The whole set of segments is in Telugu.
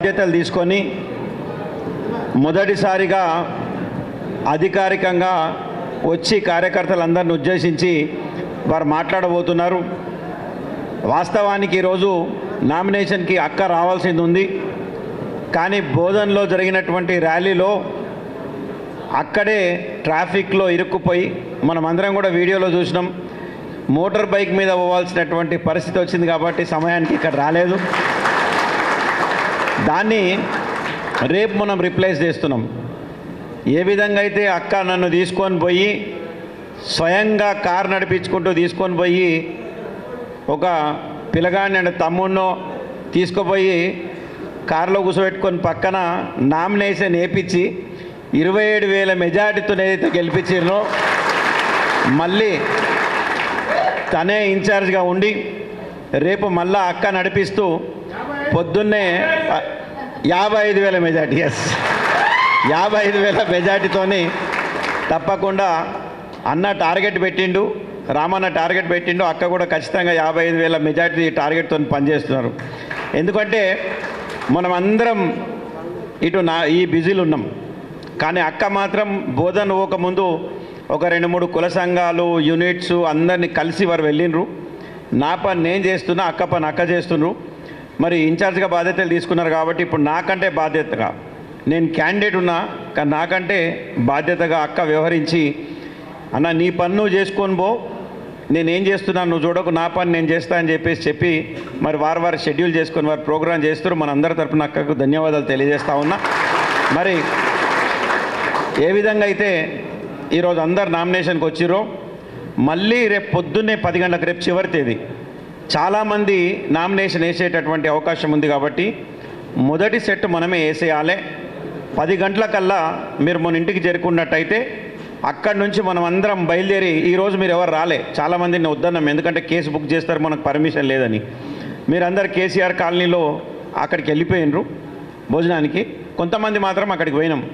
బాధ్యతలు తీసుకొని మొదటిసారిగా అధికారికంగా వచ్చి కార్యకర్తలందరిని ఉద్దేశించి వారు మాట్లాడబోతున్నారు. వాస్తవానికి ఈరోజు నామినేషన్కి అక్క రావాల్సింది ఉంది కానీ బోధన్లో జరిగినటువంటి ర్యాలీలో అక్కడే ట్రాఫిక్లో ఇరుక్కుపోయి మనం అందరం కూడా వీడియోలో చూసినాం. మోటార్ బైక్ మీద పోవాల్సినటువంటి పరిస్థితి వచ్చింది కాబట్టి సమయానికి ఇక్కడ రాలేదు. దాన్ని రేపు మనం రిప్లేస్ చేస్తున్నాం. ఏ విధంగా అయితే అక్క నన్ను తీసుకొని పోయి స్వయంగా కారు నడిపించుకుంటూ తీసుకొని పోయి ఒక పిల్లగాడిని అంటే తమ్ముడినో తీసుకుపోయి కారులో కూర్చోబెట్టుకొని పక్కన నామినేషన్ వేపించి ఇరవై ఏడు వేల మెజార్టీతో ఏదైతే గెలిపించారో మళ్ళీ తనే ఇన్ఛార్జ్గా ఉండి రేపు మళ్ళా అక్క నడిపిస్తూ పొద్దున్నే యాభై ఐదు వేల మెజార్టీ ఎస్ యాభై ఐదు వేల మెజార్టీతోని తప్పకుండా అన్న టార్గెట్ పెట్టిండు రామన్న టార్గెట్ పెట్టిండు అక్క కూడా ఖచ్చితంగా యాభై ఐదు వేల మెజార్టీ టార్గెట్తో పనిచేస్తున్నారు. ఎందుకంటే మనం అందరం ఇటు నా ఈ బిజీలు ఉన్నాం. కానీ అక్క మాత్రం బోధన పోకముందు ఒక రెండు మూడు కుల సంఘాలు యూనిట్స్ అందరినీ కలిసి వారు వెళ్ళిండ్రు. నా పని నేను చేస్తున్నా అక్క పని అక్క చేస్తుండ్రు. మరి ఇన్ఛార్జ్గా బాధ్యతలు తీసుకున్నారు కాబట్టి ఇప్పుడు నాకంటే బాధ్యతగా. నేను క్యాండిడేట్ ఉన్నా కానీ నాకంటే బాధ్యతగా అక్క వ్యవహరించి అన్న నీ పని నువ్వు చేసుకొని పో. నేనేం చేస్తున్నాను? నువ్వు చూడకు నా పని నేను చేస్తా అని చెప్పేసి చెప్పి మరి వారు వారు షెడ్యూల్ చేసుకొని వారు ప్రోగ్రాం చేస్తారు మన అందరి తరపున అక్కకు ధన్యవాదాలు తెలియజేస్తా ఉన్నా. మరి ఏ విధంగా అయితే ఈరోజు అందరు నామినేషన్కి వచ్చిరో మళ్ళీ రేపు పొద్దున్నే పది గంటలకు రేపు చివరి తేదీ చాలామంది నామినేషన్ వేసేటటువంటి అవకాశం ఉంది కాబట్టి మొదటి సెట్ మనమే వేసేయాలి. పది గంటలకల్లా మీరు మన ఇంటికి చేరుకున్నట్టయితే అక్కడి నుంచి మనం అందరం బయలుదేరి ఈరోజు మీరు ఎవరు రాలే. చాలామందిని వద్దన్నాం. ఎందుకంటే కేసు బుక్ చేస్తారు మనకు పర్మిషన్ లేదని. మీరందరు కేసీఆర్ కాలనీలో అక్కడికి వెళ్ళిపోయినరు భోజనానికి. కొంతమంది మాత్రం అక్కడికి పోయినాం.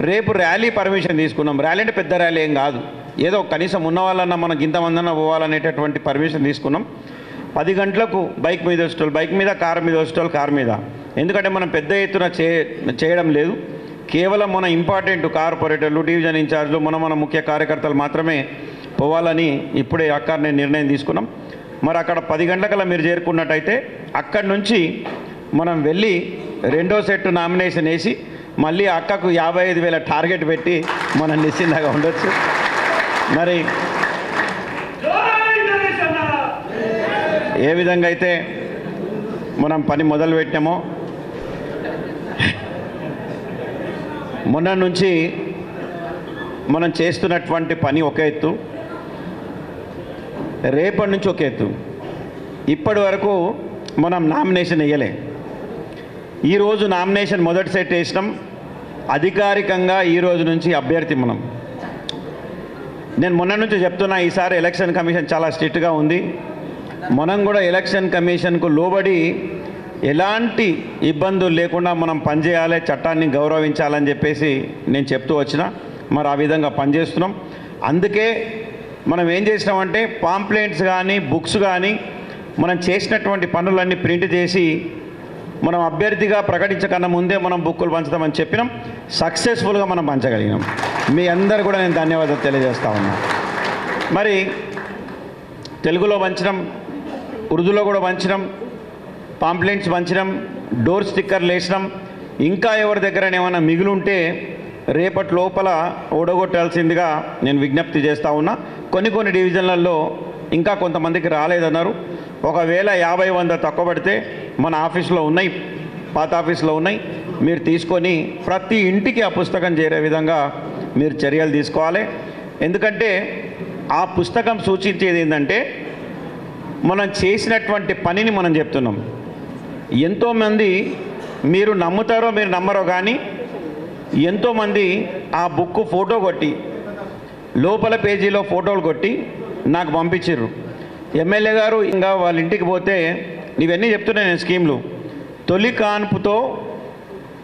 రేపు ర్యాలీ పర్మిషన్ తీసుకున్నాం. ర్యాలీ అంటే పెద్ద ర్యాలీ ఏం కాదు. ఏదో కనీసం ఉన్న వాళ్ళన్నా మనకి ఇంతమందన్నా పోవాలనేటటువంటి పర్మిషన్ తీసుకున్నాం. పది గంటలకు బైక్ మీద వచ్చేటోళ్ళు బైక్ మీద కారు మీద వచ్చేటోళ్ళు కారు మీద. ఎందుకంటే మనం పెద్ద ఎత్తున చే చేయడం లేదు. కేవలం మన ఇంపార్టెంట్ కార్పొరేటర్లు డివిజన్ ఇన్ఛార్జ్లు మన మన ముఖ్య కార్యకర్తలు మాత్రమే పోవాలని ఇప్పుడే అక్కడ నేను నిర్ణయం తీసుకున్నాం. మరి అక్కడ పది గంటలకల్లా మీరు చేరుకున్నట్టయితే అక్కడి నుంచి మనం వెళ్ళి రెండో సెట్ నామినేషన్ వేసి మళ్ళీ అక్కకు యాభై ఐదు వేల టార్గెట్ పెట్టి మనం నిశ్చింతగా ఉండొచ్చు. మరి ఏ విధంగా అయితే మనం పని మొదలు పెట్టామో మొన్న నుంచి మనం చేస్తున్నటువంటి పని ఒక ఎత్తు రేపటి నుంచి ఒక ఎత్తు. ఇప్పటి వరకు మనం నామినేషన్ వేయలే. ఈరోజు నామినేషన్ మొదటి సెట్ వేసినాం. అధికారికంగా ఈ రోజు నుంచి అభ్యర్థి మనం. నేను మొన్న నుంచి చెప్తున్నా ఈసారి ఎలక్షన్ కమిషన్ చాలా స్ట్రిక్ట్గా ఉంది. మనం కూడా ఎలక్షన్ కమిషన్కు లోబడి ఎలాంటి ఇబ్బందులు లేకుండా మనం పనిచేయాలి చట్టాన్ని గౌరవించాలని చెప్పేసి నేను చెప్తూ వచ్చిన. మరి ఆ విధంగా పనిచేస్తున్నాం. అందుకే మనం ఏం చేసినామంటే పాంప్లెంట్స్ కానీ బుక్స్ కానీ మనం చేసినటువంటి పనులన్నీ ప్రింట్ చేసి మనం అభ్యర్థిగా ప్రకటించకన్నా ముందే మనం బుక్కులు పంచుతామని చెప్పినాం. సక్సెస్ఫుల్గా మనం పంచగలిగినాం. మీ అందరు కూడా నేను ధన్యవాదాలు తెలియజేస్తా ఉన్నా. మరి తెలుగులో పంచడం ఉర్దూలో కూడా పంచడం పాంప్లెంట్స్ పంచడం డోర్ స్టిక్కర్లు వేసినాం. ఇంకా ఎవరి దగ్గర ఏమైనా మిగులుంటే ఉంటే రేపటి లోపల ఓడగొట్టాల్సిందిగా నేను విజ్ఞప్తి చేస్తా ఉన్నా. కొన్ని కొన్ని డివిజన్లలో ఇంకా కొంతమందికి రాలేదన్నారు. ఒకవేళ యాభై వంద తక్కువ పడితే మన ఆఫీస్లో ఉన్నాయి పాత ఆఫీస్లో ఉన్నాయి. మీరు తీసుకొని ప్రతి ఇంటికి ఆ పుస్తకం చేరే విధంగా మీరు చర్యలు తీసుకోవాలి. ఎందుకంటే ఆ పుస్తకం సూచించేది ఏంటంటే మనం చేసినటువంటి పనిని మనం చెప్తున్నాం. ఎంతోమంది మీరు నమ్ముతారో మీరు నమ్మరో కానీ ఎంతోమంది ఆ బుక్ ఫోటో కొట్టి లోపల పేజీలో ఫోటోలు కొట్టి నాకు పంపించారు ఎమ్మెల్యే గారు ఇంకా వాళ్ళ ఇంటికి పోతే ఇవన్నీ చెప్తున్నాయి నేను స్కీమ్లు. తొలి కాన్పుతో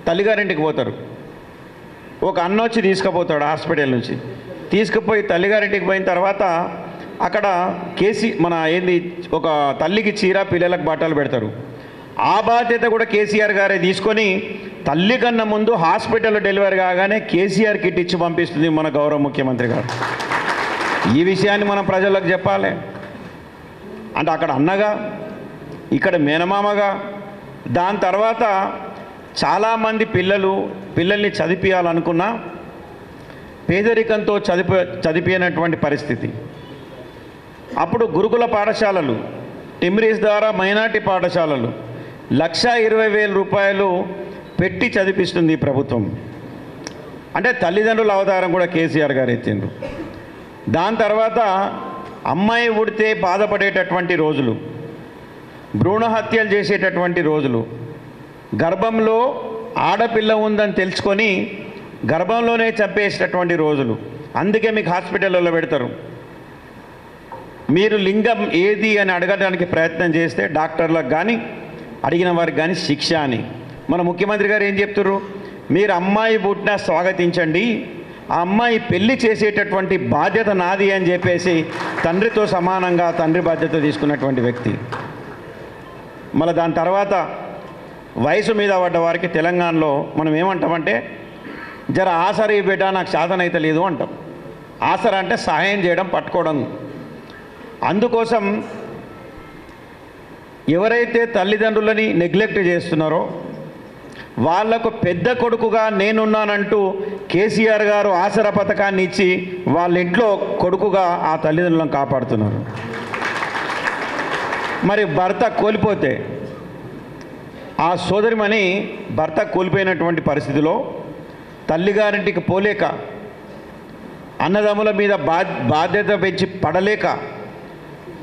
తల్లిగారింటికి పోతారు. ఒక అన్న వచ్చి తీసుకుపోతాడు హాస్పిటల్ నుంచి. తీసుకుపోయి తల్లిగారింటికి పోయిన తర్వాత అక్కడ కేసీ మన ఏంది ఒక తల్లికి చీర పిల్లలకు బట్టలు పెడతారు. ఆ బాధ్యత కూడా కేసీఆర్ గారే తీసుకొని తల్లి కన్నా ముందు హాస్పిటల్లో డెలివరీ కాగానే కేసీఆర్ కిట్ ఇచ్చి పంపిస్తుంది మన గౌరవ ముఖ్యమంత్రి గారు. ఈ విషయాన్ని మనం ప్రజలకు చెప్పాలి. అంటే అక్కడ అన్నగా ఇక్కడ మేనమామగా దాని తర్వాత చాలామంది పిల్లలు పిల్లల్ని చదివించాలనుకున్నా పేదరికంతో చదిపి చదివినటువంటి పరిస్థితి. అప్పుడు గురుకుల పాఠశాలలు టిమ్రీస్ ద్వారా మైనార్టీ పాఠశాలలు లక్ష ఇరవై వేల రూపాయలు పెట్టి చదివిస్తుంది ప్రభుత్వం. అంటే తల్లిదండ్రుల అవతారం కూడా కేసీఆర్ గారు ఎత్తిండ్రు. దాని తర్వాత అమ్మాయి ఉడితే బాధపడేటటువంటి రోజులు భ్రూణ హత్యలు చేసేటటువంటి రోజులు గర్భంలో ఆడపిల్ల ఉందని తెలుసుకొని గర్భంలోనే చంపేసేటటువంటి రోజులు. అందుకే మీకు హాస్పిటల్లో పెడతారు. మీరు లింగం ఏది అని అడగడానికి ప్రయత్నం చేస్తే డాక్టర్లకు కానీ అడిగిన వారికి కానీ శిక్ష అని. మన ముఖ్యమంత్రి గారు ఏం చెప్తున్నారు మీరు అమ్మాయి పుట్టినా స్వాగతించండి ఆ అమ్మాయి పెళ్ళి చేసేటటువంటి బాధ్యత నాది అని చెప్పేసి తండ్రితో సమానంగా తండ్రి బాధ్యత తీసుకున్నటువంటి వ్యక్తి. మళ్ళీ దాని తర్వాత వయసు మీద పడ్డ వారికి తెలంగాణలో మనం ఏమంటామంటే జర ఆసరి బిడ్డ నాకు సాధన అయితే లేదు అంటాం. ఆసర అంటే సహాయం చేయడం పట్టుకోవడం. అందుకోసం ఎవరైతే తల్లిదండ్రులని నెగ్లెక్ట్ చేస్తున్నారో వాళ్ళకు పెద్ద కొడుకుగా నేనున్నానంటూ కేసీఆర్ గారు ఆసరా పథకాన్ని ఇచ్చి వాళ్ళ ఇంట్లో కొడుకుగా ఆ తల్లిదండ్రులను కాపాడుతున్నారు. మరి భర్త కోల్పోతే ఆ సోదరిమణి భర్త కోల్పోయినటువంటి పరిస్థితిలో తల్లిగారింటికి పోలేక అన్నదమ్ముల మీద బా బాధ్యత పెంచి పడలేక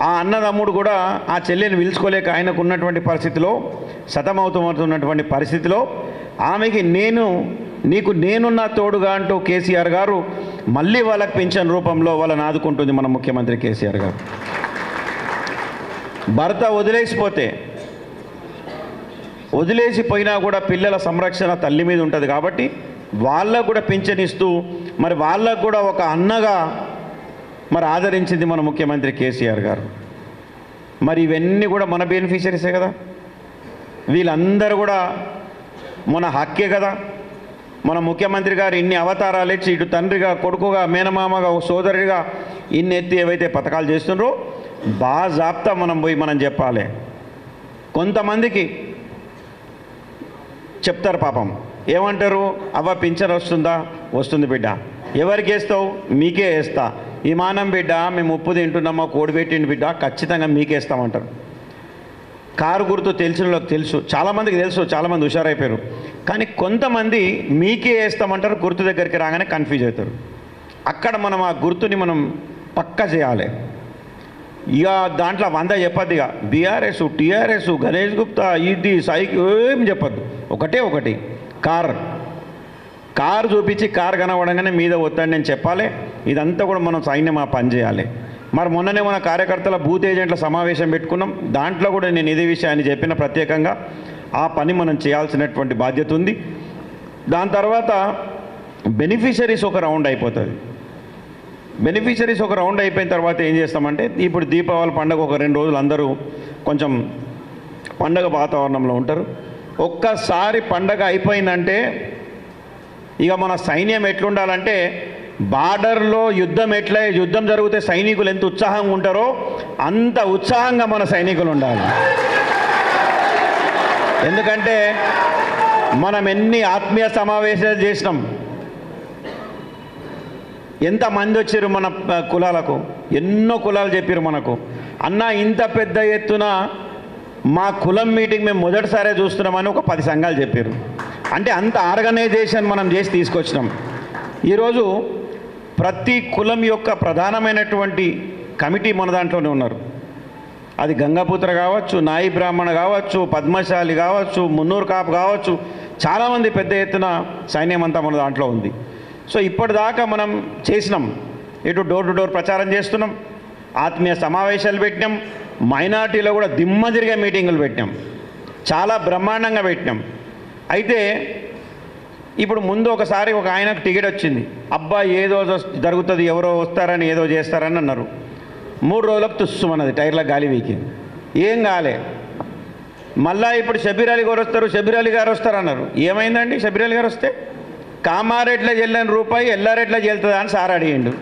ఆ అన్నదమ్ముడు కూడా ఆ చెల్లెని పిలుచుకోలేక ఆయనకు ఉన్నటువంటి పరిస్థితిలో సతమవుతున్నటువంటి పరిస్థితిలో ఆమెకి నేను నీకు నేనున్న తోడుగా అంటూ కేసీఆర్ గారు మళ్ళీ వాళ్ళకి పెన్షన్ రూపంలో వాళ్ళని ఆదుకుంటుంది మన ముఖ్యమంత్రి కేసీఆర్ గారు. భర్త వదిలేసిపోతే వదిలేసిపోయినా కూడా పిల్లల సంరక్షణ తల్లి మీద ఉంటుంది కాబట్టి వాళ్ళకు కూడా పెన్షన్ ఇస్తూ మరి వాళ్ళకు కూడా ఒక అన్నగా మరి ఆదరించింది మన ముఖ్యమంత్రి కేసీఆర్ గారు. మరి ఇవన్నీ కూడా మన బెనిఫిషరీసే కదా. వీళ్ళందరూ కూడా మన హక్కే కదా. మన ముఖ్యమంత్రి గారు ఇన్ని అవతారాలు ఇచ్చి ఇటు తండ్రిగా కొడుకుగా మేనమామగా ఓ సోదరుడిగా ఇన్ని ఎత్తి ఏవైతే పథకాలు చేస్తున్నారో బాజాప్తా మనం పోయి మనం చెప్పాలి. కొంతమందికి చెప్తారు పాపం. ఏమంటారు? అవ్వ పింఛన్ వస్తుందా? వస్తుంది బిడ్డ. ఎవరికి వేస్తావు? మీకే వేస్తా. విమానం బిడ్డ మేము ఉప్పు తింటున్నామా కోడి పెట్టిండి బిడ్డ ఖచ్చితంగా మీకేస్తామంటారు కారు గుర్తు తెలిసిన వాళ్ళకి తెలుసు చాలామందికి తెలుసు చాలామంది హుషారైపోయారు. కానీ కొంతమంది మీకే వేస్తామంటారు గుర్తు దగ్గరికి రాగానే కన్ఫ్యూజ్ అవుతారు. అక్కడ మనం ఆ గుర్తుని మనం పక్క చేయాలి. ఇక దాంట్లో వంద చెప్పద్దు ఇక. బీఆర్ఎస్ టీఆర్ఎస్ గణేష్ గుప్తా ఇది సైకి ఏం చెప్పద్దు. ఒకటే ఒకటి కార్. కారు చూపించి కారు కనబడంగానే మీద వద్దని నేను చెప్పాలి. ఇదంతా కూడా మనం సైన్యం ఆ పని చేయాలి. మరి మొన్ననే మన కార్యకర్తల బూత్ ఏజెంట్ల సమావేశం పెట్టుకున్నాం. దాంట్లో కూడా నేను ఇదే విషయాన్ని చెప్పిన ప్రత్యేకంగా ఆ పని మనం చేయాల్సినటువంటి బాధ్యత ఉంది. దాని తర్వాత బెనిఫిషరీస్ ఒక రౌండ్ అయిపోతుంది. బెనిఫిషరీస్ ఒక రౌండ్ అయిపోయిన తర్వాత ఏం చేస్తామంటే ఇప్పుడు దీపావళి పండుగ ఒక రెండు రోజులు అందరూ కొంచెం పండగ వాతావరణంలో ఉంటారు. ఒక్కసారి పండగ అయిపోయిందంటే ఇక మన సైన్యం ఎట్లుండాలంటే బార్డర్లో యుద్ధం ఎట్లా యుద్ధం జరిగితే సైనికులు ఎంత ఉత్సాహంగా ఉంటారో అంత ఉత్సాహంగా మన సైనికులు ఉండాలి. ఎందుకంటే మనం ఎన్ని ఆత్మీయ సమావేశాలు చేసినాం. ఎంతమంది వచ్చారు మన కులాలకు? ఎన్నో కులాలు చెప్పారు మనకు. అన్న ఇంత పెద్ద ఎత్తున మా కులం మీటింగ్ మేము మొదటిసారే చూస్తున్నామని ఒక పది సంఘాలు చెప్పారు అంటే అంత ఆర్గనైజేషన్ మనం చేసి తీసుకొచ్చినాం. ఈరోజు ప్రతి కులం యొక్క ప్రధానమైనటువంటి కమిటీ మన దాంట్లోనే ఉన్నారు. అది గంగాపుత్ర కావచ్చు నాయి బ్రాహ్మణ కావచ్చు పద్మశాలి కావచ్చు మున్నూరు కాపు కావచ్చు చాలామంది పెద్ద ఎత్తున సైన్యం అంతా మన దాంట్లో ఉంది. సో ఇప్పటిదాకా మనం చేసినాం. ఇటు డోర్ టు డోర్ ప్రచారం చేస్తున్నాం. ఆత్మీయ సమావేశాలు పెట్టినాం. మైనార్టీలో కూడా దిమ్మ తిరిగే మీటింగులు పెట్టినాం. చాలా బ్రహ్మాండంగా పెట్టినాం. అయితే ఇప్పుడు ముందు ఒకసారి ఒక ఆయనకు టికెట్ వచ్చింది. అబ్బా ఏదో జరుగుతుంది ఎవరో వస్తారని ఏదో చేస్తారని అన్నారు. మూడు రోజులకు తుస్సుమన్నది టైర్లకు గాలి వీకింది. ఏం కాలే. మళ్ళా ఇప్పుడు షబీర్ అలీ గారు వస్తారు షబీర్ అలీ గారు వస్తారు అన్నారు ఏమైందండి షబీర్ అలీ గారు వస్తే? కామారెడ్ల చెల్లని రూపాయి ఎల్లారెట్లో చెల్తుందా అని సార్ అడిగిండు.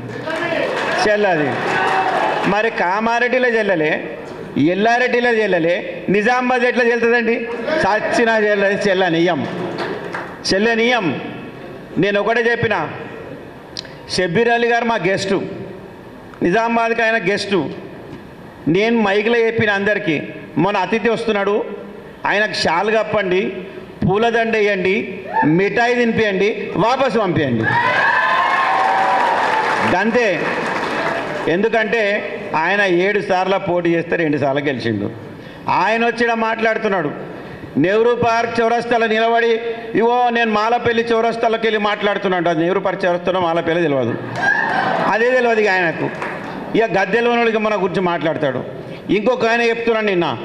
చెల్లది. మరి కామారెడ్డిలో చెల్లలే ఎల్లారెడ్డిలో చెల్లలే నిజామాబాద్ ఎట్లా చెల్తుందండి సచ్చిన చెల్లది చెల్లనియం చెల్లనియం నేను ఒకటే చెప్పిన. షబ్బీర్ అలీ గారు మా గెస్టు. నిజామాబాద్కి ఆయన గెస్టు. నేను మైక్లో చెప్పిన అందరికీ మొన్న అతిథి వస్తున్నాడు. ఆయనకు షాల్ కప్పండి పూలదండ వేయండి మిఠాయి తినిపియండి వాపసు పంపించండి అంతే ఎందుకంటే ఆయన ఏడు సార్లు పోటీ చేస్తే రెండు సార్లు గెలిచిండు. ఆయన వచ్చి మాట్లాడుతున్నాడు. నెహ్రూ పార్క్ చౌరస్తాలో నిలబడి ఇవో నేను మాలపల్లి చౌరస్తాలోకి వెళ్ళి మాట్లాడుతున్నాడు అది నెహ్రూ పార్క్ చౌరస్తాలో మాలపల్లి తెలియదు అదే తెలియదు ఇక ఆయనకు. ఇక గద్దెలోనికి మన గురించి మాట్లాడతాడు. ఇంకొక ఆయన చెప్తున్నాడు నిన్న.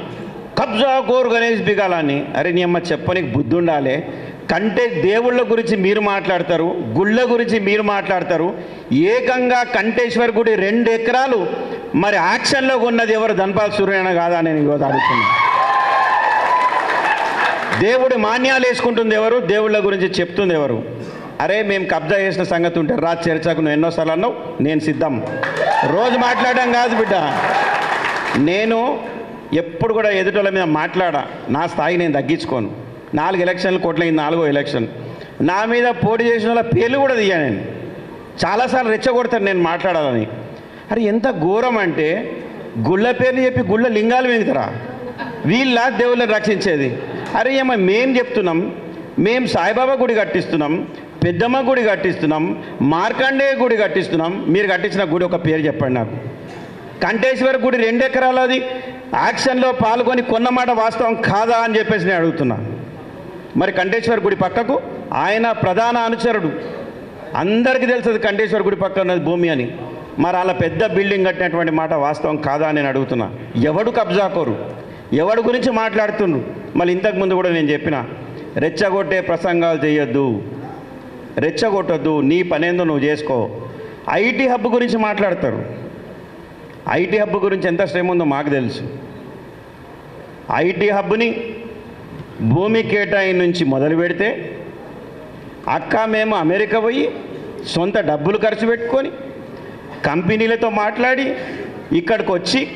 కబ్జా కోరు గణేష్ బిగాలని అరే నీ అమ్మ చెప్పనికి బుద్ధి ఉండాలి. కంటే దేవుళ్ళ గురించి మీరు మాట్లాడతారు గుళ్ళ గురించి మీరు మాట్లాడతారు. ఏకంగా కంటేశ్వర్ గుడి రెండు ఎకరాలు మరి యాక్షన్లో ఉన్నది ఎవరు ధన్పాల్ సూర్యన కాదా నేను ఈరోజు అడుగుతున్నాను దేవుడి మాన్యాలు వేసుకుంటుంది ఎవరు? దేవుళ్ళ గురించి చెప్తుంది ఎవరు? అరే మేము కబ్జా చేసిన సంగతి ఉంటే రా చర్చకు నువ్వు ఎన్నోసార్లు అన్నావు? నేను సిద్ధం. రోజు మాట్లాడడం కాదు బిడ్డ. నేను ఎప్పుడు కూడా ఎదుటోళ్ళ మీద మాట్లాడా? నా స్థాయి నేను తగ్గించుకోను. నాలుగు ఎలక్షన్లు కోట్లయింది నాలుగో ఎలక్షన్. నా మీద పోటీ చేసిన వాళ్ళ పేర్లు కూడా తీయా నేను. చాలాసార్లు రెచ్చగొడతాను నేను మాట్లాడాలని. అరే ఎంత ఘోరం అంటే గుళ్ళ పేర్లు చెప్పి గుళ్ళ లింగాలు వెంగుతారా? వీళ్ళ దేవుళ్ళని రక్షించేది. అరే ఏమో మేం చెప్తున్నాం మేం సాయిబాబా గుడి కట్టిస్తున్నాం పెద్దమ్మ గుడి కట్టిస్తున్నాం మార్కండేయ గుడి కట్టిస్తున్నాం. మీరు కట్టించిన గుడి ఒక పేరు చెప్పండి నాకు. కంటేశ్వర గుడి రెండు ఎకరాలది. యాక్షన్లో పాల్గొని కొన్నమాట వాస్తవం కాదా అని చెప్పేసి నేను అడుగుతున్నా. మరి కంటేశ్వర గుడి పక్కకు ఆయన ప్రధాన అనుచరుడు. అందరికీ తెలుస్తుంది కంటేశ్వర గుడి పక్క ఉన్నది భూమి అని. మరి అలా పెద్ద బిల్డింగ్ కట్టినటువంటి మాట వాస్తవం కాదా అని నేను అడుగుతున్నా. ఎవడు కబ్జాకోరు? ఎవడి గురించి మాట్లాడుతుండ్రు? మళ్ళీ ఇంతకు ముందు కూడా నేను చెప్పిన రెచ్చగొట్టే ప్రసంగాలు చేయొద్దు. రెచ్చగొట్టద్దు నీ పనేందో నువ్వు చేసుకో. ఐటీ హబ్ గురించి మాట్లాడతారు. ఐటీ హబ్ గురించి ఎంత శ్రమ ఉందో మాకు తెలుసు. ఐటీ హబ్ని భూమి కేటాయి నుంచి మొదలు పెడితే అక్క మేము అమెరికా పోయి సొంత డబ్బులు ఖర్చు పెట్టుకొని కంపెనీలతో మాట్లాడి ఇక్కడికి వచ్చి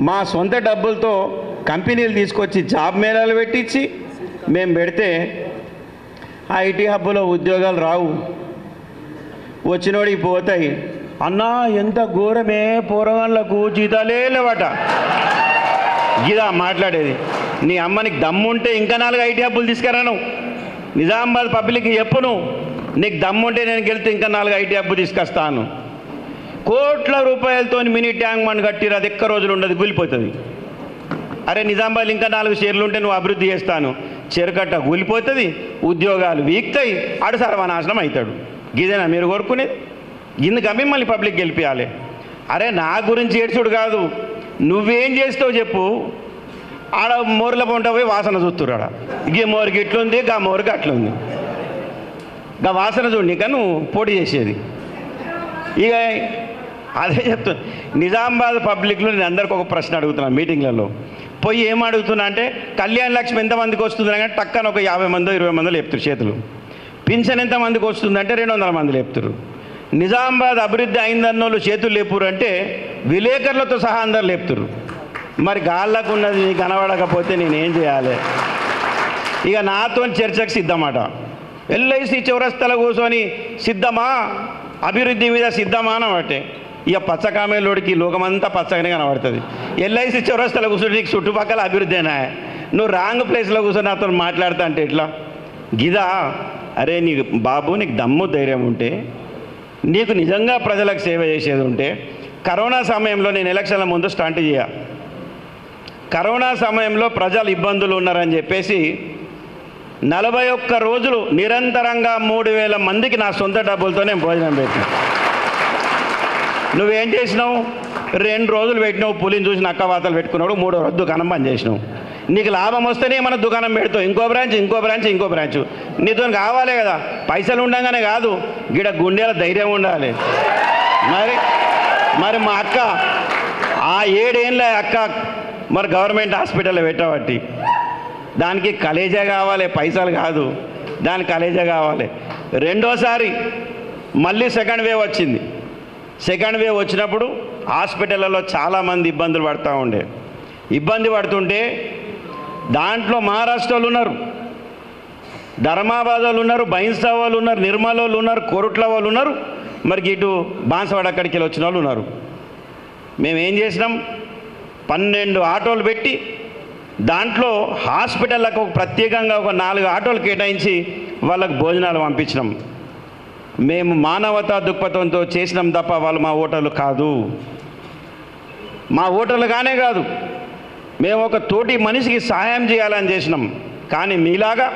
మా సొంత డబ్బులతో కంపెనీలు తీసుకొచ్చి జాబ్ మేళాలు పెట్టించి మేము పెడితే ఆ ఐటీ హబ్లో ఉద్యోగాలు రావు. వచ్చినోడికి పోతాయి. అన్నా ఎంత ఘోరమే పోరగాళ్ళకు జీతాలే లేవట. ఇదా మాట్లాడేది. నీ అమ్మనికి దమ్ముంటే ఇంకా నాలుగు ఐటీ హబ్బులు తీసుకురాను. నిజామాబాద్ పబ్లిక్కి చెప్పును నీకు దమ్ముంటే నేను గెలితే ఇంకా నాలుగు ఐటీ హబ్బు తీసుకొస్తాను. కోట్ల రూపాయలతో మినీ ట్యాంక్ మన్ కట్టిరు అది ఎక్క రోజులు ఉండదు కూలిపోతుంది. అరే నిజామాబాద్ ఇంకా నాలుగు షేర్లు ఉంటే నువ్వు అభివృద్ధి చేస్తాను. చెరకట్ట కూలిపోతుంది ఉద్యోగాలు వీక్తాయి ఆడు సర్వనాశనం అవుతాడు గిదేనా మీరు కోరుకునేది? ఇందుక మిమ్మల్ని పబ్లిక్ గెలిపించాలి అరే నా గురించి ఏడ్చుడు కాదు. నువ్వేం చేస్తావు చెప్పు. ఆడ మోర్ల పొంట పోయి వాసన చూస్తురు ఆడ. గీ మోరికి ఇట్లుంది గా మోరికి అట్లుంది. గా వాసన చూడండి ఇక నువ్వు పోటీ చేసేది. ఇక అదే చెప్తున్నా. నిజామాబాద్ పబ్లిక్లో నేను అందరికి ఒక ప్రశ్న అడుగుతున్నాను మీటింగ్లలో. పోయి ఏం అడుగుతున్నా అంటే కళ్యాణ లక్ష్మి ఎంతమందికి వస్తుంది? అంటే టక్కన ఒక యాభై మందో ఇరవై మందో లేపుతారు చేతులు. పింఛన్ ఎంతమందికి వస్తుందంటే రెండు వందల మంది లేపుతారు. నిజామాబాద్ అభివృద్ధి అయిందన్నోళ్ళు చేతులు లేపురు అంటే విలేకరులతో సహా అందరు లేపుతారు. మరి గాళ్ళకు ఉన్నది కనబడకపోతే నేనేం చేయాలి? ఇక నాతో చర్చకు సిద్ధమాట. ఎల్ఐసి చౌరస్తల కూర్చొని సిద్ధమా? అభివృద్ధి మీద సిద్ధమా? అనబట్టే ఇక పచ్చకామేలోడికి లోకమంతా పచ్చగానే కనబడుతుంది. ఎల్ఐసి చౌరస్తలో కూర్చొని నీకు చుట్టుపక్కల అభివృద్ధి అయినా. నువ్వు రాంగ్ ప్లేస్లో కూర్చొని నాతో మాట్లాడుతా అంటే ఎట్లా? గిదా అరే నీకు బాబు నీకు దమ్ము ధైర్యం ఉంటే నీకు నిజంగా ప్రజలకు సేవ చేసేది ఉంటే కరోనా సమయంలో నేను ఎలక్షన్ల ముందు స్టంట్ చేయ. కరోనా సమయంలో ప్రజలు ఇబ్బందులు ఉన్నారని చెప్పేసి నలభై ఒక్క రోజులు నిరంతరంగా మూడు వేల మందికి నా సొంత డబ్బులతో నేను భోజనం పెట్టాను. నువ్వేం చేసినావు? రెండు రోజులు పెట్టినావు పులిని చూసి నక్క వాతలు పెట్టుకున్నాడు మూడో రోజు దుకాణం బంద్ చేసినావు. నీకు లాభం వస్తేనే మన దుకాణం పెడతావు. ఇంకో బ్రాంచ్ ఇంకో బ్రాంచ్ ఇంకో బ్రాంచ్. నీతో కావాలి కదా. పైసలు ఉండగానే కాదు. గిడ గుండెల ధైర్యం ఉండాలి. మరి మరి మా అక్క ఆ ఏడేళ్ళ అక్క మరి గవర్నమెంట్ హాస్పిటల్లో పెట్టబట్టి దానికి కలేజా కావాలి పైసలు కాదు. దానికి కలేజా కావాలి. రెండోసారి మళ్ళీ సెకండ్ వేవ్ వచ్చింది. సెకండ్ వేవ్ వచ్చినప్పుడు హాస్పిటళ్ళలో చాలామంది ఇబ్బందులు పడుతూ ఉండే. ఇబ్బంది పడుతుంటే దాంట్లో మహారాష్ట్ర వాళ్ళు ఉన్నారు. ధర్మాబాద్ వాళ్ళు ఉన్నారు బైన్సా వాళ్ళు ఉన్నారు నిర్మల్ వాళ్ళు ఉన్నారు కోరుట్ల వాళ్ళు ఉన్నారు. మరి ఇటు బాన్సవాడ అక్కడికి వెళ్ళి వచ్చిన వాళ్ళు ఉన్నారు. మేము ఏం చేసినాం? పన్నెండు ఆటోలు పెట్టి దాంట్లో హాస్పిటళ్ళకు ఒక ప్రత్యేకంగా ఒక నాలుగు ఆటోలు కేటాయించి వాళ్ళకు భోజనాలు పంపించినాం. మేము మానవతా దృక్పథంతో చేసినాం తప్ప వాళ్ళు మా ఓటర్లు కాదు. మా ఓటర్లు కానే కాదు. మేము ఒక తోటి మనిషికి సహాయం చేయాలని చేసినాం. కానీ మీలాగా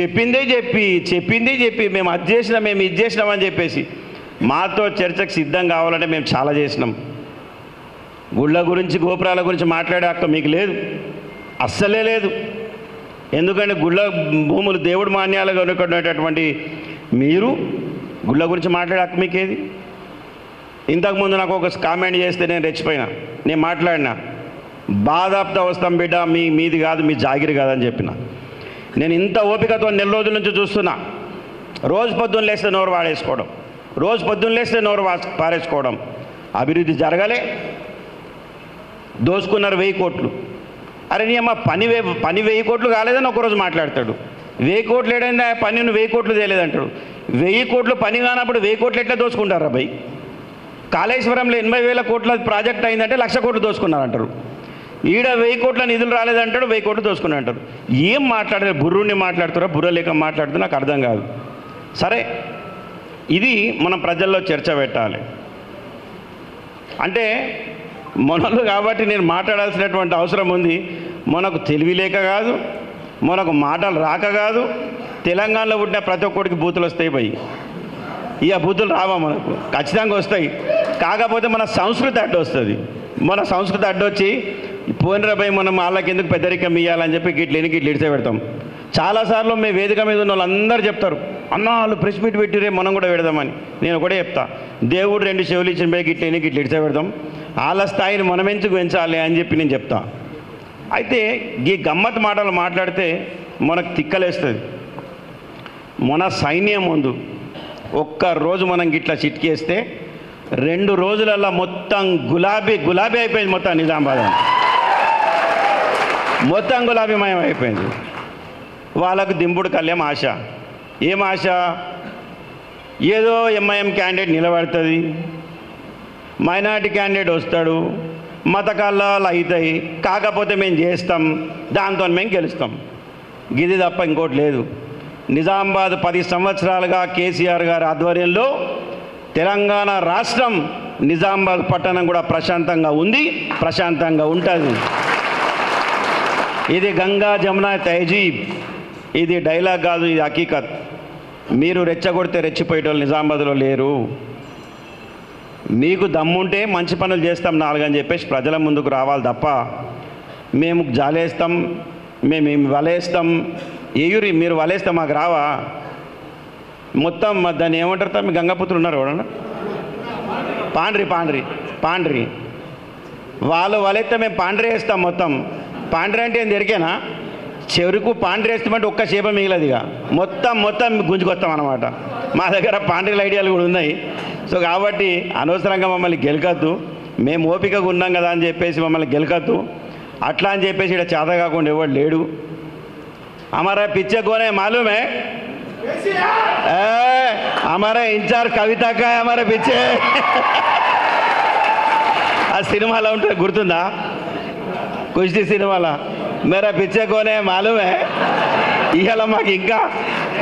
చెప్పిందే చెప్పి చెప్పిందే చెప్పి మేము అది చేసినాం మేము ఇది చేసినాం అని చెప్పేసి మాతో చర్చకు సిద్ధం కావాలంటే మేము చాలా చేసినాం. గుళ్ళ గురించి గోపురాల గురించి మాట్లాడే హక్కు మీకు లేదు. అస్సలే లేదు. ఎందుకంటే గుళ్ళ భూములు దేవుడు మాన్యాలుగా ఉన్నటువంటి మీరు గుళ్ళ గురించి మాట్లాడే హక్కు ఇంతకుముందు నాకు ఒక కామెంట్ చేస్తే నేను రెచ్చిపోయినా. నేను మాట్లాడినా. బాధాప్త వస్తాం బిడ్డ మీ మీది కాదు మీ జాగిరి కాదని చెప్పిన. నేను ఇంత ఓపికతో నెల రోజుల నుంచి చూస్తున్నా. రోజు పొద్దున్న లేస్తే నోరు వాడేసుకోవడం. రోజు పొద్దున్న లేస్తే నోరు పారేసుకోవడం. అభివృద్ధి జరగలే. దోసుకున్నారు వెయ్యి కోట్లు. అరే నీ అమ్మ పని వే పని వెయ్యి కోట్లు కాలేదని ఒకరోజు మాట్లాడతాడు. వెయ్యి కోట్లు ఏడైందా? పని నువ్వు వెయ్యి కోట్లు చేయలేదంటాడు వెయ్యి కోట్లు పని కానప్పుడు వెయ్యి కోట్లు ఎట్లా దోసుకుంటారా భయ్? కాళేశ్వరంలో ఎనభై వేల కోట్ల ప్రాజెక్ట్ అయిందంటే లక్ష కోట్లు దోసుకున్నారంటారు. ఈడ వెయ్యి కోట్ల నిధులు రాలేదంటాడు వెయ్యి కోట్లు దోసుకుని అంటారు ఏం మాట్లాడలేదు బుర్రుని మాట్లాడుతారా బుర్రలేక మాట్లాడుతూ నాకు అర్థం కాదు. సరే ఇది మనం ప్రజల్లో చర్చ పెట్టాలి. అంటే మనలు కాబట్టి నేను మాట్లాడాల్సినటువంటి అవసరం ఉంది. మనకు తెలివి లేక కాదు మనకు మాటలు రాక కాదు తెలంగాణలో పుట్టిన ప్రతి ఒక్కడికి బూతులు వస్తాయి పోయి ఇక బూతులు రావా మనకు? ఖచ్చితంగా వస్తాయి. కాకపోతే మన సంస్కృతి అడ్డు వస్తుంది. మన సంస్కృతి అడ్డొచ్చి పోయినరా భయ్ మనం వాళ్ళకి ఎందుకు పెద్దరికం ఇవ్వాలని చెప్పి గిట్ల ఎనికి ఇట్లా ఇడితే పెడతాం. చాలాసార్లు మేము వేదిక మీద ఉన్న వాళ్ళందరూ చెప్తారు అన్న వాళ్ళు ప్రెస్ మీట్ పెట్టిరే మనం కూడా పెడదామని. నేను ఒకటే చెప్తా దేవుడు రెండు చెవులు ఇచ్చిన పోయి గిట్ల ఎనికి ఇట్లా ఇడితే పెడతాం. వాళ్ళ స్థాయిని మనం ఎందుకు పెంచాలి? అని చెప్పి నేను చెప్తా. అయితే ఈ గమ్మత్ మాటలు మాట్లాడితే మనకు తిక్కలేస్తుంది. మన సైన్యం ముందు ఒక్క రోజు మనం గిట్లా చిట్కేస్తే రెండు రోజులల్లో మొత్తం గులాబీ గులాబీ అయిపోయింది మొత్తం నిజామాబాద్ మొత్తం గులాబీమయం అయిపోయింది. వాళ్ళకు దింపుడు కళ్యాణం ఆశ. ఏం ఆశ? ఏదో ఎంఐఎం క్యాండిడేట్ నిలబడుతుంది. మైనార్టీ క్యాండిడేట్ వస్తాడు. మతకాలాలు అవుతాయి కాకపోతే మేము చేస్తాం దాంతో మేము గెలుస్తాం. గిది తప్ప ఇంకోటి లేదు. నిజామాబాద్ పది సంవత్సరాలుగా కేసీఆర్ గారి ఆధ్వర్యంలో తెలంగాణ రాష్ట్రం నిజామాబాద్ పట్టణం కూడా ప్రశాంతంగా ఉంది ప్రశాంతంగా ఉంటుంది. ఇది గంగా జమున తైజీబ్ ఇది డైలాగ్ కాదు ఇది హకీకత్. మీరు రెచ్చగొడితే రెచ్చిపోయేటోళ్ళు నిజామాబాద్లో లేరు. మీకు దమ్ముంటే మంచి పనులు చేస్తాం నాలుగని చెప్పేసి ప్రజల ముందుకు రావాలి తప్ప మేము జాలేస్తాం మేము వలేస్తాం. ఏయురి మీరు వలేస్తాం మాకు రావా? మొత్తం దాన్ని ఏమంటారు తమ్మి? గంగపుత్రులు ఉన్నారు ఎవడన్నా పాండ్రి పాండ్రి పాండ్రి. వాళ్ళు వలేస్తే మేము పాండ్రి వేస్తాం మొత్తం. పాండ్రి అంటే ఏం దొరికేనా చెరుకు పాండ్రి వేస్తామంటే ఒక్క చేప మిగిలదిగా మొత్తం మొత్తం గుంజుకొస్తాం అనమాట మా దగ్గర పాండ్రీల ఐడియాలు కూడా ఉన్నాయి. సో కాబట్టి అనవసరంగా మమ్మల్ని గెలకద్దు. మేము ఓపికగా ఉన్నాం కదా అని చెప్పేసి మమ్మల్ని గెలకద్దు. అట్లా అని చెప్పేసి ఇక్కడ చేత కాకుండా ఎవడు లేడు. అమరా పిచ్చకోనే మాలూమే? అమరా ఇన్ఛార్జ్ కవితక్క అమరా పిచ్చే. ఆ సినిమాలో ఉంటే గుర్తుందా? కుస్తీ సినిమాలో. మేరా పిచ్చే కోనే మాలూమే? ఇవాళ మాకు ఇంకా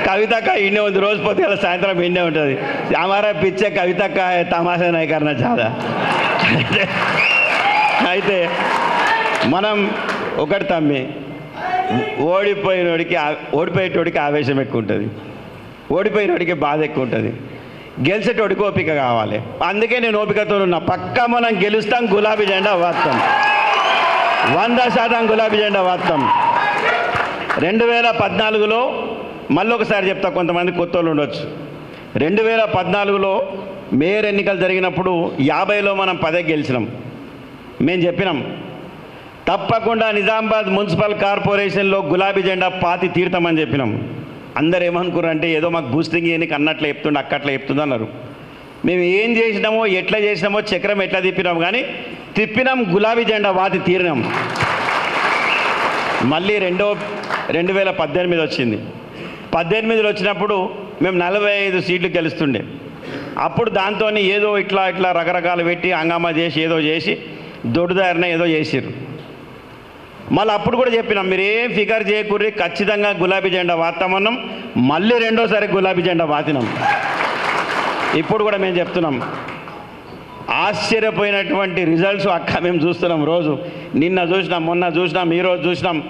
కవితక్క ఇండే ఉంది. రోజు పోతే ఇలా సాయంత్రం ఇండే ఉంటుంది. అమారా పిచ్చే కవితక్క తమాషా నాయకరణ చాలా. అయితే మనం ఒకటి తమ్మి ఓడిపోయినోడికి ఓడిపోయేటోడికి ఆవేశం ఎక్కువ ఉంటుంది. ఓడిపోయినోడికి బాధ ఎక్కువ ఉంటుంది. గెలిచేటోడికి ఓపిక కావాలి. అందుకే నేను ఓపికతో ఉన్నా. పక్కా మనం గెలుస్తాం గులాబీ జెండా వాస్తాం వంద శాతం గులాబీ జెండా వాస్తాం రెండు వేల పద్నాలుగులో మళ్ళీ ఒకసారి చెప్తా కొంతమంది కొత్త వాళ్ళు ఉండొచ్చు. రెండు వేల పద్నాలుగులో మేయర్ ఎన్నికలు జరిగినప్పుడు యాభైలో మనం పదే గెలిచినాం. మేము చెప్పినాం తప్పకుండా నిజామాబాద్ మున్సిపల్ కార్పొరేషన్లో గులాబీ జెండా పాతి తీర్థమని చెప్పినాం. అందరు ఏమనుకున్నారు అంటే ఏదో మాకు బూస్టింగ్ చేయడానికి అన్నట్లు చెప్తుండే అక్కట్లా చెప్తుంది అన్నారు. మేము ఏం చేసినామో ఎట్లా చేసినామో చక్రం ఎట్లా తిప్పినాం కానీ తిప్పినాం గులాబీ జెండా వాతి తీరినాం. మళ్ళీ రెండో రెండు వేల పద్దెనిమిది వచ్చింది. పద్దెనిమిదిలో వచ్చినప్పుడు మేము నలభై ఐదు సీట్లు గెలుస్తుండే. అప్పుడు దాంతో ఏదో ఇట్లా ఇట్లా రకరకాలు పెట్టి హంగామా చేసి ఏదో చేసి దొడ్డుదారిన ఏదో చేసిర్రు. మళ్ళీ అప్పుడు కూడా చెప్పినాం మీరు ఏం ఫిగర్ చేయకూర్రి ఖచ్చితంగా గులాబీ జెండా వాతామన్నాం మళ్ళీ రెండోసారి గులాబీ జెండా వాతినాం ఇప్పుడు కూడా మేము చెప్తున్నాం ఆశ్చర్యపోయినటువంటి రిజల్ట్స్ అక్క మేము చూస్తున్నాం రోజు. నిన్న చూసినాం మొన్న చూసినాం ఈరోజు చూసినాం.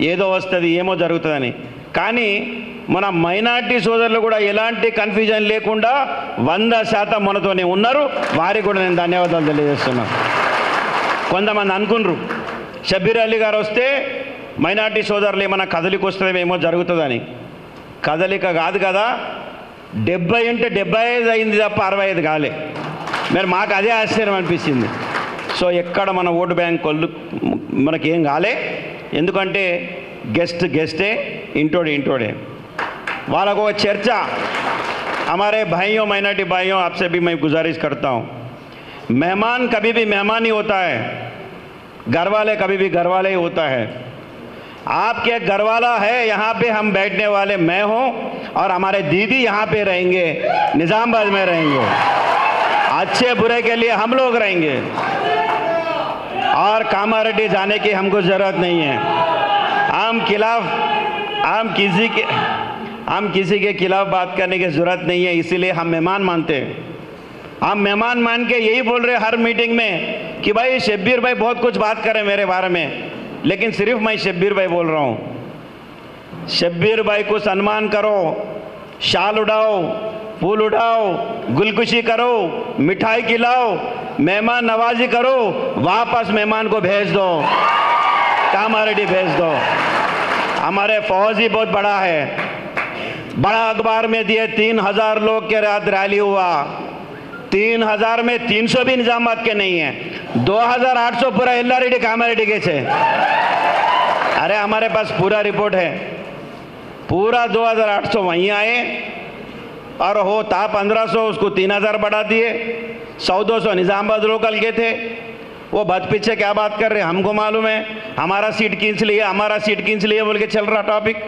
ఏదో వస్తుంది ఏమో జరుగుతుందని. కానీ మన మైనార్టీ సోదరులు కూడా ఎలాంటి కన్ఫ్యూజన్ లేకుండా వంద శాతం మనతోనే ఉన్నారు. వారికి కూడా నేను ధన్యవాదాలు తెలియజేస్తున్నాను కొంతమంది అనుకున్నారు షబీర్ అలీ గారు వస్తే మైనార్టీ సోదరులు ఏమైనా కదలిక వస్తుందేమో జరుగుతుందని. కదలిక కాదు కదా డెబ్బై అంటే డెబ్బై ఐదు అయింది తప్ప అరవై ఐదు కాలే. మరి మాకు అదే ఆశ్చర్యం అనిపించింది సో ఎక్కడ మన ఓటు బ్యాంక్ కొల్లు మనకేం కాలే ఎందుకంటే గెస్ట్ గెస్టే ఇంటోడే ఇంటోడే వాళ్ళకు ఒక చర్చ हमारे भाइयों माइनॉरिटी भाइयों आपसे भी मैं गुजारिश करता हूँ मेहमान कभी भी मेहमान ही होता है घर वाले कभी भी घर वाले ही होता है आपके घर वाला है यहाँ पे हम बैठने वाले मैं हूँ और हमारे दीदी यहाँ पे रहेंगे निज़ामबाद में रहेंगे अच्छे बुरे के लिए हम लोग रहेंगे। और कामारेड्डी जाने की हमको ज़रूरत नहीं है। हम खिलाफ हम किसी के हम किसी के खिलाफ बात करने की ज़रूरत नहीं है, इसीलिए हम मेहमान मानते हैं। हम मेहमान मान के यही बोल रहे हर मीटिंग में कि भाई शब्बीर भाई बहुत कुछ बात करें मेरे बारे में, लेकिन सिर्फ़ मैं शब्बीर भाई बोल रहा हूँ। शब्बीर भाई को सम्मान करो, शाल उड़ाओ फूल उठाओ गुलकुशी करो, मिठाई खिलाओ, मेहमान नवाजी करो, वापस मेहमान को भेज दो। कामारेड्डी भेज दो। हमारे फौज ही बहुत बड़ा है। बड़ा अखबार में दिए तीन हज़ार लोग के रात रैली हुआ। तीन हज़ार में तीन सौ भी निजामात के नहीं है। दो हज़ार आठ सौ पूरा एल्ला रेड्डी कामारेड्डी के छे अरे हमारे पास पूरा रिपोर्ट है। पूरा दो हज़ार आठ सौ वहीं आए। और हो था पंद्रह सौ उसको तीन हजार बढ़ा दिए सौ दो सौ निजामाबाद लोकल के थे वो बद पीछे क्या बात कर रहे हैं हमको मालूम है हमारा सीट खींच लिए हमारा सीट खींच लिए बोल के चल रहा टॉपिक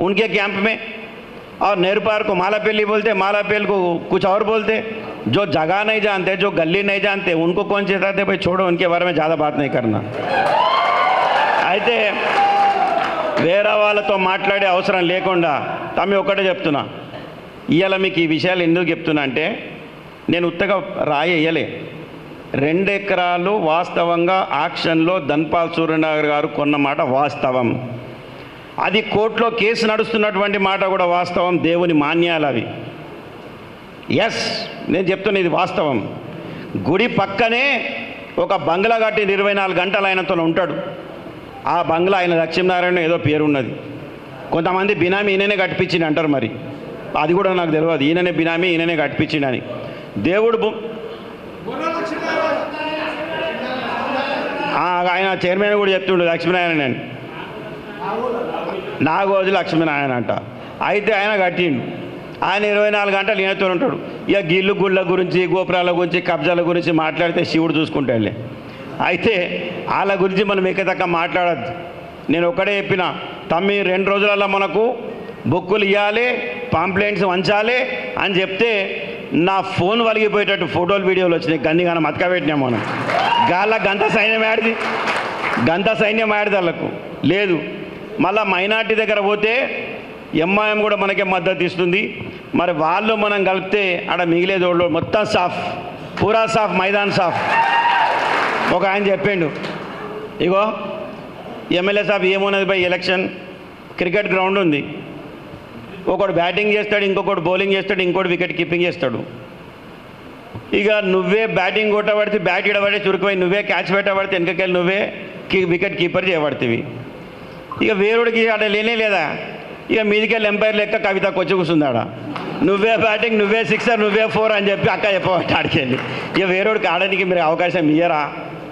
उनके कैंप में और नेहरू पार्क को मालापेली बोलते मालापेल को कुछ और बोलते जो जगह नहीं जानते जो गली नहीं जानते उनको कौन चेताते भाई छोड़ो उनके बारे में ज़्यादा बात नहीं करना అయితే వేరే వాళ్ళతో మాట్లాడే అవసరం లేకుండా తమ్మి ఒకటే చెప్తున్నా ఇవాళ మీకు ఈ విషయాలు ఎందుకు చెప్తున్నా అంటే నేను ఉత్తగా రాయేయలే రెండెకరాలు రెండు ఎకరాలు వాస్తవంగా ఆక్షన్లో ధన్పాల్ సూర్యనగర్ గారు కొన్న మాట వాస్తవం. అది కోర్టులో కేసు నడుస్తున్నటువంటి మాట కూడా వాస్తవం దేవుని మాన్యాలు అవి. ఎస్ నేను చెప్తున్నా ఇది వాస్తవం. గుడి పక్కనే ఒక బంగ్లా కట్టి ఇరవై నాలుగు గంటలు ఆయనతో ఉంటాడు. ఆ బంగ్లా ఆయన లక్ష్మీనారాయణ ఏదో పేరు ఉన్నది కొంతమంది బినామీ ఈయననే కట్టిపించింది అంటారు మరి. అది కూడా నాకు తెలియదు. ఈయననే బినామీ ఈయననే కట్టించిండని. దేవుడు ఆయన చైర్మన్ కూడా చెప్తుండు లక్ష్మీనారాయణ అని నాగోజు లక్ష్మీనారాయణ అంట. అయితే ఆయన కట్టిండు. ఆయన ఇరవై నాలుగు గంటలు ఈయనతో ఉంటాడు. ఇక గిల్లు గుళ్ళ గురించి గోపురాల గురించి కబ్జాల గురించి మాట్లాడితే శివుడు చూసుకుంటాడులే. అయితే వాళ్ళ గురించి మనం ఎక్కదక్క మాట్లాడద్దు. నేను ఒకటే చెప్పిన తమ్మి రెండు రోజులలో మనకు బుక్కులు ఇవ్వాలి పాంప్లెంట్స్ వంచాలి అని చెప్తే నా ఫోన్ వలిగిపోయేటట్టు ఫోటోలు వీడియోలు వచ్చినాయి. గందిగానం అతకబెట్టినాం మనం. గాళ్ళ గంత సైన్యం ఆడిది గంత సైన్యం ఆడిది వాళ్ళకు? లేదు. మళ్ళా మైనార్టీ దగ్గర పోతే ఎంఐఎం కూడా మనకే మద్దతు ఇస్తుంది. మరి వాళ్ళు మనం కలిపితే ఆడ మిగిలే వాళ్ళు మొత్తం సాఫ్. పూరా సాఫ్ మైదాన్ సాఫ్. ఒక ఆయన చెప్పిండు. ఇగో ఎమ్మెల్యే సాఫ్ ఏమున్నది బై ఎలక్షన్? క్రికెట్ గ్రౌండ్ ఉంది. ఒకడు బ్యాటింగ్ చేస్తాడు ఇంకొకటి బౌలింగ్ చేస్తాడు ఇంకోటి వికెట్ కీపింగ్ చేస్తాడు. ఇక నువ్వే బ్యాటింగ్ కొట్టబడితే బ్యాట్ ఇడబడి చురుకుపోయి నువ్వే క్యాచ్ పెట్టబడితే వెనకకెళ్ళి నువ్వే కీ వికెట్ కీపర్ చేయబడుతుంది ఇక వేరుడికి ఆడ లేనే లేదా? ఇక మీదికెళ్ళి ఎంపైర్ లెక్క కవిత కొచ్చి కూర్చుందాడ. నువ్వే బ్యాటింగ్ నువ్వే సిక్సర్ నువ్వే ఫోర్ అని చెప్పి అక్క చెప్పబట్టి ఆడికెళ్ళి. ఇక వేరేవాడికి ఆడడానికి మీరు అవకాశం ఇయ్యరా?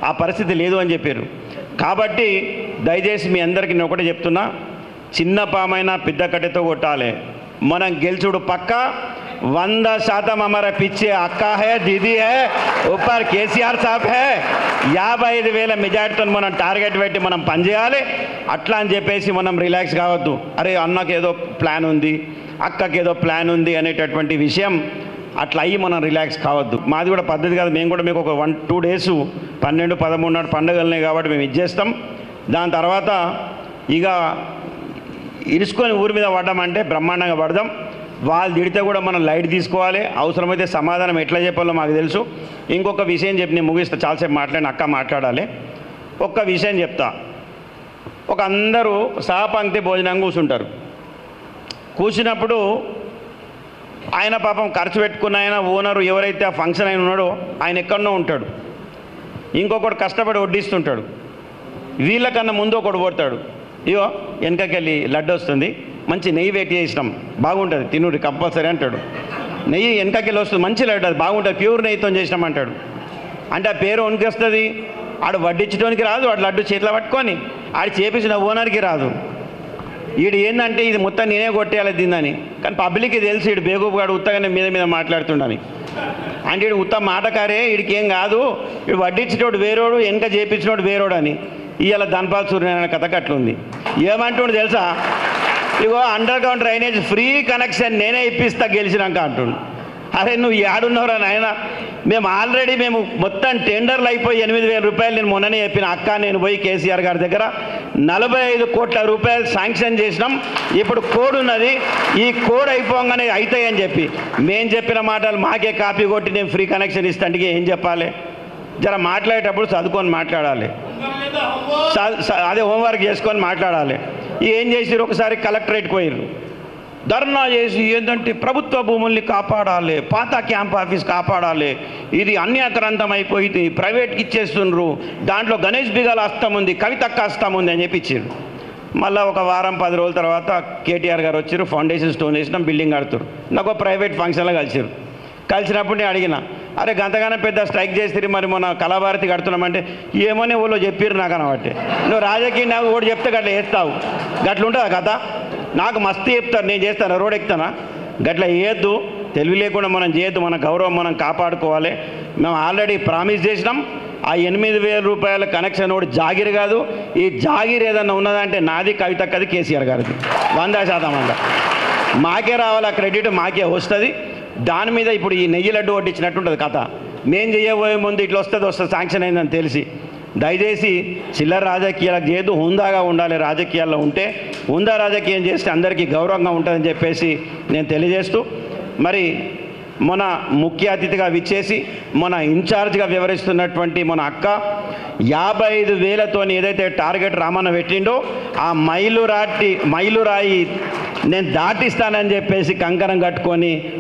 ఆ పరిస్థితి లేదు అని చెప్పారు. కాబట్టి దయచేసి మీ అందరికీ నేను ఒకటే చెప్తున్నా. చిన్న పామైనా పెద్ద కట్టెతో కొట్టాలి. మనం గెలుచుడు పక్క వంద శాతం అమర పిచ్చే అక్క హే దీదీ హే ఊపర్ కేసీఆర్ సాబ్ హే. యాభై ఐదు వేల మెజార్టీతో మనం టార్గెట్ పెట్టి మనం పనిచేయాలి అట్లా అని చెప్పేసి మనం రిలాక్స్ కావద్దు. అరే అన్నకి ఏదో ప్లాన్ ఉంది అక్కకి ఏదో ప్లాన్ ఉంది అనేటటువంటి విషయం అట్లా అయ్యి మనం రిలాక్స్ కావద్దు. మాది కూడా పద్ధతి కాదు. మేము కూడా మీకు ఒక వన్ టూ డేస్ పన్నెండు పదమూడు నాడు పండుగలున్నాయి కాబట్టి మేము ఇచ్చేస్తాం దాని తర్వాత ఇక ఇరుసుకొని ఊరి మీద పడ్డామంటే బ్రహ్మాండంగా పడదాం. వాళ్ళు తిడితే కూడా మనం లైట్ తీసుకోవాలి. అవసరమైతే సమాధానం ఎట్లా చెప్పాలో మాకు తెలుసు. ఇంకొక విషయం చెప్పి నేను ముగిస్తా. చాలాసేపు మాట్లాడిన అక్క మాట్లాడాలి. ఒక్క విషయం చెప్తా. ఒక అందరూ సహపంక్తి భోజనం కూర్చుంటారు. కూర్చున్నప్పుడు ఆయన పాపం ఖర్చు పెట్టుకున్న ఆయన ఓనరు ఎవరైతే ఆ ఫంక్షన్ అయిన ఉన్నాడో ఆయన ఎక్కడనో ఉంటాడు. ఇంకొకడు కష్టపడి వడ్డిస్తుంటాడు. వీళ్ళకన్నా ముందు ఒకడు పోతాడు. ఇగో వెనకకెళ్ళి లడ్డు వస్తుంది. మంచి నెయ్యి వేటి చేసినాం. బాగుంటుంది తినుడు కంపల్సరీ అంటాడు. నెయ్యి వెనకకెళ్ళి వస్తుంది మంచి లడ్డు అది బాగుంటుంది ప్యూర్ నెయ్యితో చేసినాం అంటాడు. అంటే ఆ పేరు వనికి వస్తుంది ఆడు వడ్డించడానికి రాదు వాడు లడ్డు చేతిలో పట్టుకొని ఆడు చేపించిన ఓనర్కి రాదు. వీడు ఏంటంటే ఇది మొత్తం నేనే కొట్టేయాలి దీన్ని కానీ పబ్లిక్కి తెలిసి వీడు బేగూపుగాడు ఉత్తగానే మీద మీద మాట్లాడుతుండని. అంటే వీడు ఉత్త మాటకారే వీడికి ఏం కాదు. వీడు వడ్డించినోడు వేరోడు వెనక చేపించినోడు వేరోడు అని ఇవాళ ధనపాల్ సూర్యనారాయణ కథ కట్లుంది. ఏమంటుండు తెలుసా? ఇగో underground drainage free connection నేనే ఇప్పిస్తా గెలిచినాక అంటుండు. అరే నువ్వు ఏడున్నవరా నాయన? మేము ఆల్రెడీ మేము మొత్తం టెండర్లు అయిపోయి ఎనిమిది వేల రూపాయలు నేను మొన్ననే చెప్పిన అక్క నేను పోయి కేసీఆర్ గారి దగ్గర నలభై ఐదు కోట్ల రూపాయలు శాంక్షన్ చేసినాం. ఇప్పుడు కోడ్ ఉన్నది. ఈ కోడ్ అయిపోగానే అవుతాయని చెప్పి. మేము చెప్పిన మాటలు మాకే కాపీ కొట్టి నేను ఫ్రీ కనెక్షన్ ఇస్తాంటికి ఏం చెప్పాలి? జర మాట్లాడేటప్పుడు చదువుకొని మాట్లాడాలి. అదే హోంవర్క్ చేసుకొని మాట్లాడాలి. ఏం చేసిరు ఒకసారి కలెక్టరేట్ పోయిర్రు. ధర్నా చేసి ఏంటంటే ప్రభుత్వ భూముల్ని కాపాడాలి పాత క్యాంప్ ఆఫీస్ కాపాడాలి. ఇది అన్యాక్రాంతం అయిపోయింది ప్రైవేట్కి ఇచ్చేస్తుండ్రు. దాంట్లో గణేష్ బిగాల హస్తం ఉంది కవితక్క హస్తం ఉంది అని చెప్పి మళ్ళీ ఒక వారం పది రోజుల తర్వాత కేటీఆర్ గారు వచ్చారు ఫౌండేషన్ స్టోన్ వేసినాం బిల్డింగ్ కడుతురు నాకు ప్రైవేట్ ఫంక్షన్లో కలిసిరు కలిసినప్పుడు నేను అడిగిన అరే గంతగానే పెద్ద స్ట్రైక్ చేసిరి మరి మన కళాభారతి కడుతున్నామంటే ఏమోనే వాళ్ళు చెప్పిర్రు నాకు అనబట్టి. నువ్వు రాజకీయ నాకు ఓడి చెప్తే గట్ల వేస్తావు గట్లుంటుందా కథ? నాకు మస్తు చెప్తారు నేను చేస్తాను? రోడ్ ఎక్కుతానా? గట్ల వేయద్దు తెలివి లేకుండా మనం చేయొద్దు. మన గౌరవం మనం కాపాడుకోవాలి. మేము ఆల్రెడీ ప్రామిస్ చేసినాం. ఆ ఎనిమిది వేల రూపాయల కనెక్షన్ ఒకటి జాగిర్ కాదు. ఈ జాగిర్ ఏదన్నా ఉన్నదంటే నాది కవితక్కది కేసీఆర్ గారిది. వంద శాతం వంద మాకే రావాలి ఆ క్రెడిట్? మాకే వస్తుంది. దాని మీద ఇప్పుడు ఈ నెయ్యి లడ్డు వడ్డించినట్టుంటుంది కథ. మేం చేయబోయే ముందు ఇట్లా వస్తుంది వస్తుంది శాంక్షన్ అయిందని తెలిసి. దయచేసి చిల్లర రాజకీయాలకు చేయదు హుందాగా ఉండాలి రాజకీయాల్లో ఉంటే. హుందా రాజకీయం చేస్తే అందరికీ గౌరవంగా ఉంటుందని చెప్పేసి నేను తెలియజేస్తూ మరి మన ముఖ్య అతిథిగా విచ్చేసి మన ఇన్ఛార్జ్గా వివరిస్తున్నటువంటి మన అక్క యాభై ఐదు వేలతో ఏదైతే టార్గెట్ రామన్న పెట్టిండో ఆ మైలు మైలురాయి మైలు రాయి నేను దాటిస్తానని చెప్పేసి కంకణం కట్టుకొని